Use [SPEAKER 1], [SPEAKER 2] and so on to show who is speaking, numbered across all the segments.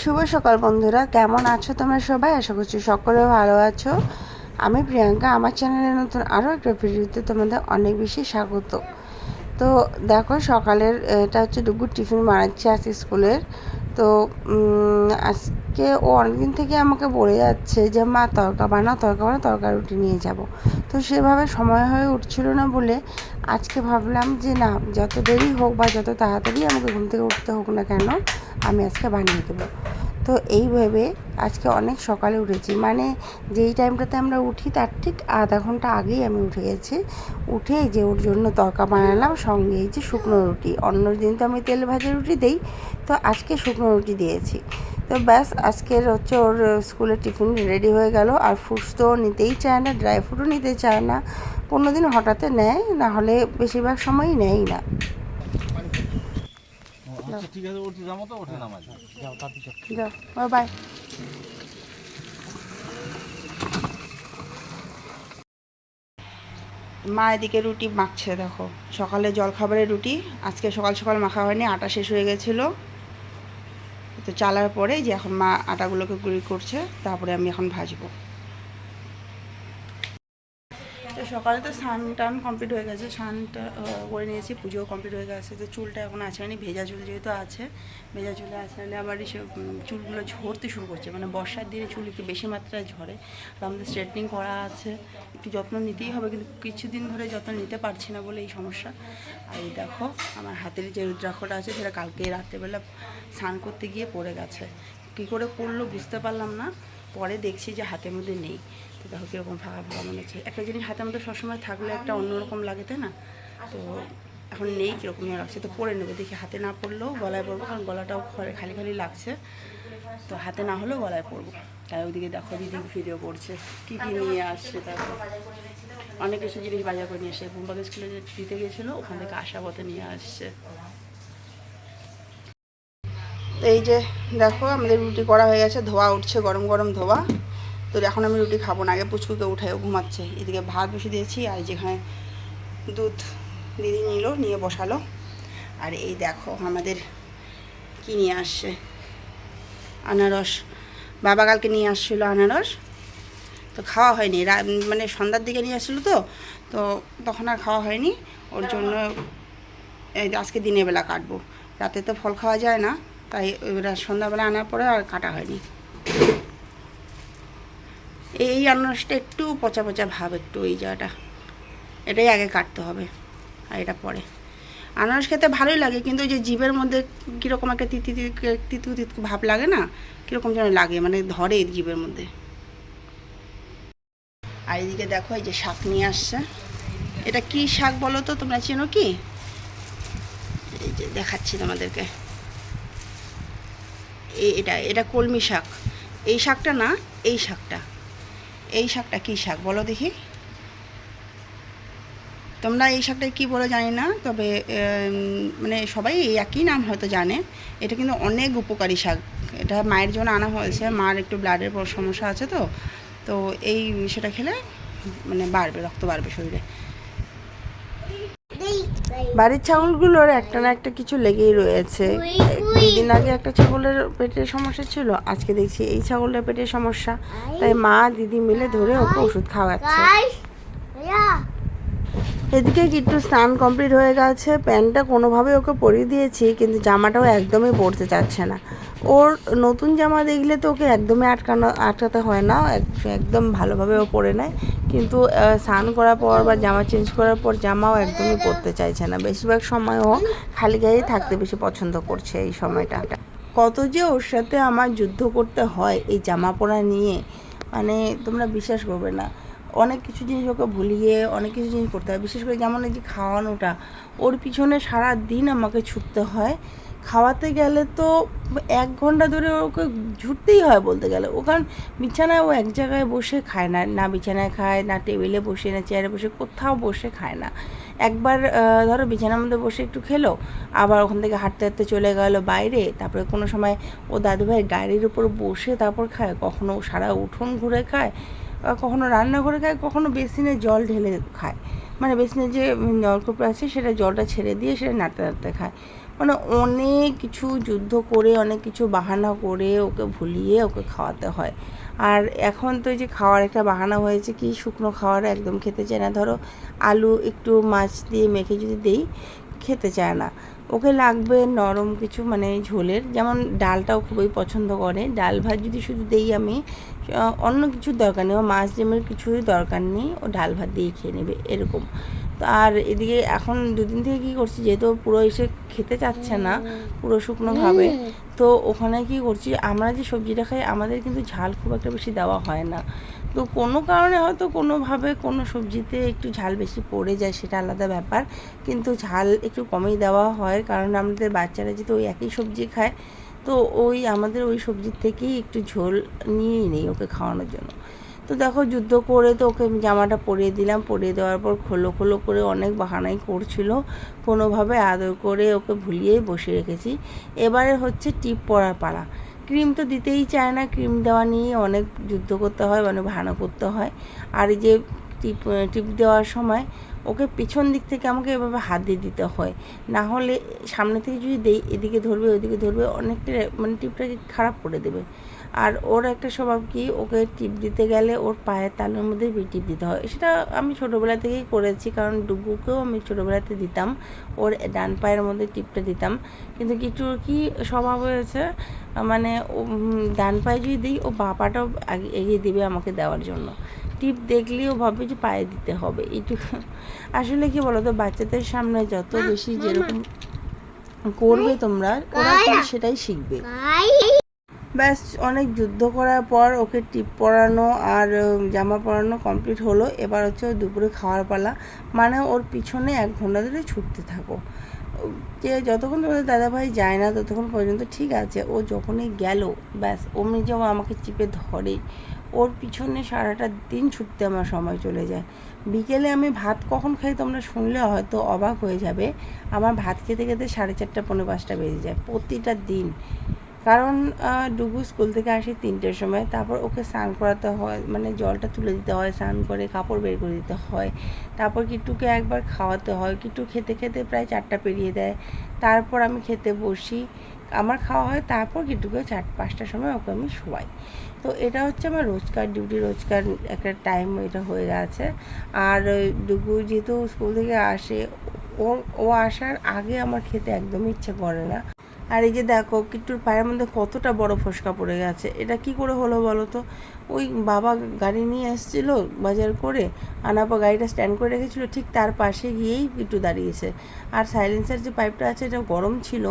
[SPEAKER 1] শুভ সকাল বন্ধুরা, কেমন আছো তোমরা সবাই? আশা করছি সকলে ভালো আছো। আমি প্রিয়াঙ্কা, আমার চ্যানেলে নতুন আরও একটা ভিডিওতে তোমাদের অনেক বেশি স্বাগত। তো দেখো, সকালের, এটা হচ্ছে ডুগুর টিফিন বানাচ্ছে আজকে স্কুলের। তো আজকে ও অনেকদিন থেকে আমাকে বলে যাচ্ছে যে, মা, তরকা বানাও তরকা বানাও তরকা রুটি নিয়ে যাব। তো সেভাবে সময় হয়ে উঠছিল না বলে আজকে ভাবলাম যে, না, যত দেরি হোক বা যত তাড়াতাড়ি আমাকে ঘুম থেকে উঠতে হোক না কেন আমি আজকে বানিয়ে দেবো। তো এই ভেবে আজকে অনেক সকালে উঠেছি। মানে যেই টাইমটাতে আমরা উঠি, তার ঠিক আধা ঘণ্টা আগেই আমি উঠে গেছি। উঠে যে ওর জন্য তরকা বানালাম, সঙ্গে এই যে শুকনো রুটি। অন্য দিন তো আমি তেল ভাজা রুটি দিই, তো আজকে শুকনো রুটি দিয়েছি। তো ব্যাস, আজকের হচ্ছে ওর স্কুলের টিফিন রেডি হয়ে গেল। আর ফ্রুটস তো নিতেই চায় না ড্রাই ফ্রুটও নিতে চায় না। কোনো দিন হঠাৎ নেয় না হলে বেশিরভাগ সময়ই নেয়ই না।
[SPEAKER 2] আচ্ছা ঠিক আছে উঠতে যাব তো ওঠে নামা যাও যাও।
[SPEAKER 1] বাই মা এদিকে রুটি মাখছে দেখো। সকালে জলখাবারের রুটি আজকে সকাল সকাল মাখা হয়নি আটা শেষ হয়ে গেছিল। তো চালার পরে যে এখন মা আটাগুলোকে গুঁড়ি করছে তারপরে আমি এখন ভাজবো। তো সকালে তো স্নান টান কমপ্লিট হয়ে গেছে স্নানটা করে নিয়েছি পুজোও কমপ্লিট হয়ে গেছে, তো চুলটা এখন আছড়ানি ভেজা চুল যেহেতু আছে, ভেজা চুলে আছড়ালে আবার এসে চুলগুলো ঝরতে শুরু করছে মানে বর্ষার দিনে চুল একটু বেশি মাত্রায় ঝরে আর আমাদের স্ট্রেটনিং করা আছে, একটু যত্ন নিতেই হবে, কিন্তু কিছুদিন ধরে যত্ন নিতে পারছি না বলে এই সমস্যা। আর এই দেখো, আমার হাতের যে রুদ্রাক্ষটা আছে, সেটা কালকে রাত্রেবেলা স্নান করতে গিয়ে পড়ে গেছে। কী করে পড়ল বুঝতে পারলাম না, পরে দেখছি যে হাতের মধ্যে নেই। তো দেখো কীরকম ফাঁকা ফাঁকা মনে হচ্ছে। একটা জিনিস হাতের মধ্যে সবসময় থাকলে একটা অন্যরকম লাগে, তাই না? তো এখন নেই কীরকম লাগছে তো পরে নেব। দেখি হাতে না পড়লেও গলায় পরবো কারণ গলাটাও খালি খালি লাগছে। তো হাতে না হলেও গলায় পরবো তাই ওইদিকে দেখো দিদি ভিডিও করছে, কী কী নিয়ে আসছে তারপর। অনেক কিছু জিনিস বাজার করে নিয়ে আসছে বুম্বাকে স্কুলে দিতে গিয়েছিল, ওখান থেকে আসা পথে নিয়ে আসছে। এই যে দেখো, আমাদের রুটি করা হয়ে গেছে, ধোয়া উঠছে, গরম গরম ধোয়া। তো এখন আমি রুটি খাব না, আগে পুচকুকে উঠায় ঘুমাচ্ছে। এদিকে ভাত বসে দিয়েছি, আর যেখানে দুধ দিদি নিল, নিয়ে বসালো। আর এই দেখো আমাদের কি নিয়ে আসছে? আনারস। বাবা কালকে নিয়ে আসছিল আনারস। তো খাওয়া হয়নি। মানে সন্ধ্যার দিকে নিয়ে আসছিল তো তো তখন আর খাওয়া হয়নি। ওর জন্য আজকে দিনের বেলা কাটবো। রাতে তো ফল খাওয়া যায় না, তাই সন্ধ্যাবেলা আনার পরে আর কাটা হয়নি। এই আনারসটা একটু পচা পচা ভাব একটু এই জায়গাটা। এটাই আগে কাটতে হবে, আর এটা পরে। আনারস খেতে ভালোই লাগে, কিন্তু ওই যে জিভের মধ্যে কীরকম একটা তিতি তিতি- তিতু ভাব লাগে না, কীরকম যেন লাগে মানে ধরে জিভের মধ্যে। আর এদিকে দেখো, এই যে শাক নিয়ে আসছে। এটা কি শাক বলো তো, তোমরা চেনো কি? এই যে দেখাচ্ছি তোমাদেরকে। এই এটা এটা কলমি শাক। এই শাকটা না, এই শাকটা। এই শাকটা কী শাক বলো দেখি। তোমরা এই শাকটা কি বলে জানি না, তবে মানে সবাই এই একই নাম হয়তো জানে। এটা কিন্তু অনেক উপকারী শাক। এটা মায়ের জন্য আনা হয়েছে, মার একটু ব্লাডের সমস্যা আছে তো। তো এই সেটা খেলে মানে বাড়বে, রক্ত বাড়বে শরীরে। বাড়ির ছাগলগুলোর একটা না একটা কিছু লেগেই রয়েছে। দুদিন আগে একটা ছাগলের পেটের সমস্যা ছিল আজকে দেখছি এই ছাগলের পেটের সমস্যা। তাই মা দিদি মিলে ধরে ওকে ওষুধ খাওয়াচ্ছে। এদিকে একটু স্নান কমপ্লিট হয়ে গেছে। প্যান্টটা কোনোভাবে ওকে পরিয়ে দিয়েছি, কিন্তু জামাটাও একদমই পরতে চাচ্ছে না। ওর নতুন জামা দেখলে তো ওকে একদমই আটকানো, আটকাতে হয় না। এক- একদম ভালোভাবে ও পরে নেয়। কিন্তু স্নান করার পর বা জামা চেঞ্জ করার পর জামাও একদমই পরতে চাইছে না। বেশিরভাগ সময় ও খালি গায়েই থাকতে বেশি পছন্দ করছে এই সময়টা। কত যে ওর সাথে আমার যুদ্ধ করতে হয় এই জামা পরা নিয়ে মানে তোমরা বিশ্বাস করবে না। অনেক কিছু জিনিস ওকে ভুলিয়ে অনেক কিছু জিনিস করতে হয়। বিশেষ করে যেমন এই যে খাওয়ানোটা, ওর পিছনে সারা দিন আমাকে ছুটতে হয়। খাওয়াতে গেলে তো এক ঘণ্টা ধরে ওকে ছুটতেই হয় বলতে গেলে। ও কারণ বিছানায় ও এক জায়গায় বসে খায় না না বিছানায় খায়, না টেবিলে বসে, না চেয়ারে বসে, কোথাও বসে খায় না। একবার ধরো বিছানার মধ্যে বসে একটু খেলো, আবার ওখান থেকে হাঁটতে হাঁটতে চলে গেল বাইরে, তারপরে কোনো সময় ও দাদুভাই গাড়ির উপর বসে তারপর খায়, কখনো সারা উঠোন ঘুরে খায় কখনো রান্নাঘরে খায়, কখনো বেসিনে জল ঢেলে খায়। মানে বেসিনে যে নলকূপ আছে, সেটা জলটা ছেড়ে দিয়ে সেটা নাড়তে নাড়তে খায়। মানে অনেক কিছু যুদ্ধ করে, অনেক কিছু বাহানা করে ওকে ভুলিয়ে ওকে খাওয়াতে হয়। আর এখন তো যে খাওয়ার একটা বাহানা হয়েছে কি, শুকনো খাওয়ার একদম খেতে চায় না। ধরো আলু একটু মাছ দিয়ে মেখে যদি দেই, খেতে চায় না। ওকে লাগবে নরম কিছু মানে ঝোলের। যেমন ডালটাও খুবই পছন্দ করে। ডাল ভাত যদি শুধু দেই আমি অন্য কিছুর দরকার নেই। ও মাছ ডিমের কিছুই দরকার নেই। ও ডাল ভাত দিয়ে খেয়ে নেবে, এরকম। তো আর এদিকে এখন দুদিন থেকে কী করছি, যেহেতু পুরো এসে খেতে চাচ্ছে না, পুরো শুকনো খাবে তো ওখানে কি করছি, আমরা যে সবজিটা খাই, আমাদের কিন্তু ঝাল খুব একটা বেশি দেওয়া হয় না। তো কোনো কারণে হয়তো কোনোভাবে কোনো সবজিতে একটু ঝাল বেশি পড়ে যায়, সেটা আলাদা ব্যাপার। কিন্তু ঝাল একটু কমেই দেওয়া হয়, কারণ আমাদের বাচ্চারা যেহেতু ওই একই সবজি খায় তো ওই আমাদের ওই সবজির থেকেই একটু ঝোল নিয়েই নেই ওকে খাওয়ানোর জন্য। তো দেখো যুদ্ধ করে তো ওকে জামাটা পরিয়ে দিলাম, পরিয়ে দেওয়ার পর খোলো খোলো করে অনেক বাহানাই করছিল, কোনোভাবে আদর করে ওকে ভুলিয়েই বসে রেখেছি। এবারে হচ্ছে টিপ পরার পালা। ক্রিম তো দিতেই চায় না, ক্রিম দেওয়া নিয়ে অনেক যুদ্ধ করতে হয় মানে বাহানা করতে হয়। আর এই যে টিপ টিপ দেওয়ার সময় ওকে পিছন দিক থেকে আমাকে এভাবে হাত দিয়ে দিতে হয়। না হলে সামনে থেকে যদি দেই এদিকে ধরবে ওইদিকে ধরবে অনেকটা মানে টিপটাকে খারাপ করে দেবে। আর ওর একটা স্বভাব কি ওকে টিপ দিতে গেলে ওর পায়ের তালের মধ্যে টিপ দিতে হয়। সেটা আমি ছোটোবেলা থেকেই করেছি কারণ ডুগুকেও আমি ছোটোবেলাতে দিতাম। ওর ডান পায়ের মধ্যে টিপটা দিতাম। কিন্তু কিছুর কি স্বভাব হয়েছে মানে ও, ডান পায়ে যদি দিই ও বা পাটাও আগে এগিয়ে দিবে আমাকে দেওয়ার জন্য। টিপ দেখলেও ভাবে যে পায়ে দিতে হবে। এইটুকু আসলে কি বলতো বাচ্চাদের সামনে যত বেশি যেরকম করবে তোমরা ওরা সেটাই শিখবে। ব্যাস অনেক যুদ্ধ করার পর ওকে টিপ পরানো আর জামা পরানো কমপ্লিট হলো। এবার হচ্ছে দুপুরে খাওয়ার পালা। মানে ওর পিছনে এক ঘণ্টা ধরে ছুটতে থাকো। যে যতক্ষণ তোমাদের দাদাভাই যায় না ততক্ষণ পর্যন্ত ঠিক আছে। ও যখনই গেল ব্যাস অমনি যেমন আমাকে চিপে ধরে। ওর পিছনে সারাটা দিন ছুটতে আমার সময় চলে যায়। বিকেলে আমি ভাত কখন খাই তোমরা শুনলে হয়তো অবাক হয়ে যাবে। আমার ভাত খেতে খেতে সাড়ে চারটা পনেরো পাঁচটা বেজে যায় প্রতিটা দিন। কারণ ডুগু স্কুল থেকে আসি তিনটের সময়। তারপর ওকে স্নান করাতে হয় মানে জলটা তুলে দিতে হয়, স্নান করে কাপড় বের করে দিতে হয়। তারপর কিট্টুকে একবার খাওয়াতে হয়। কিট্টু খেতে খেতে প্রায় চারটা পেরিয়ে দেয়। তারপর আমি খেতে বসি। আমার খাওয়া হয় তারপর কিট্টুকে চার, পাঁচটার সময় ওকে আমি শোয়াই। তো এটা হচ্ছে আমার রোজকার ডিউটি রোজকার একটা টাইম এটা হয়ে গেছে। আর ডুগু যেহেতু স্কুল থেকে আসে, ও ও আসার আগে আমার খেতে একদমই ইচ্ছে করে না। আর এই যে দেখো, কিট্টুর পায়ের মধ্যে কতটা বড় ফোসকা পড়ে গেছে। এটা কি করে হলো বলো তো? ওই বাবা গাড়ি নিয়ে এসেছিল বাজার করে আনার পর গাড়িটা স্ট্যান্ড করে রেখেছিল, ঠিক তার পাশে গিয়েই কিট্টু দাঁড়িয়েছে। আর সাইলেন্সার যে পাইপটা আছে, এটা গরম ছিল,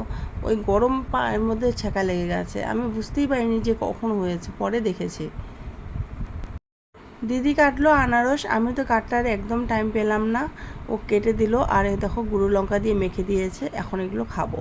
[SPEAKER 1] ওই গরম পায়ের মধ্যে ছেঁকা লেগে গেছে। আমি বুঝতেই পারিনি যে কখন হয়েছে, পরে দেখেছি। দিদি কাটলো আনারস, আমি তো কাটটার একদম টাইম পেলাম না। ও কেটে দিল, আর দেখো গুঁড়ো লঙ্কা দিয়ে মেখে দিয়েছে, এখন এগুলো খাব।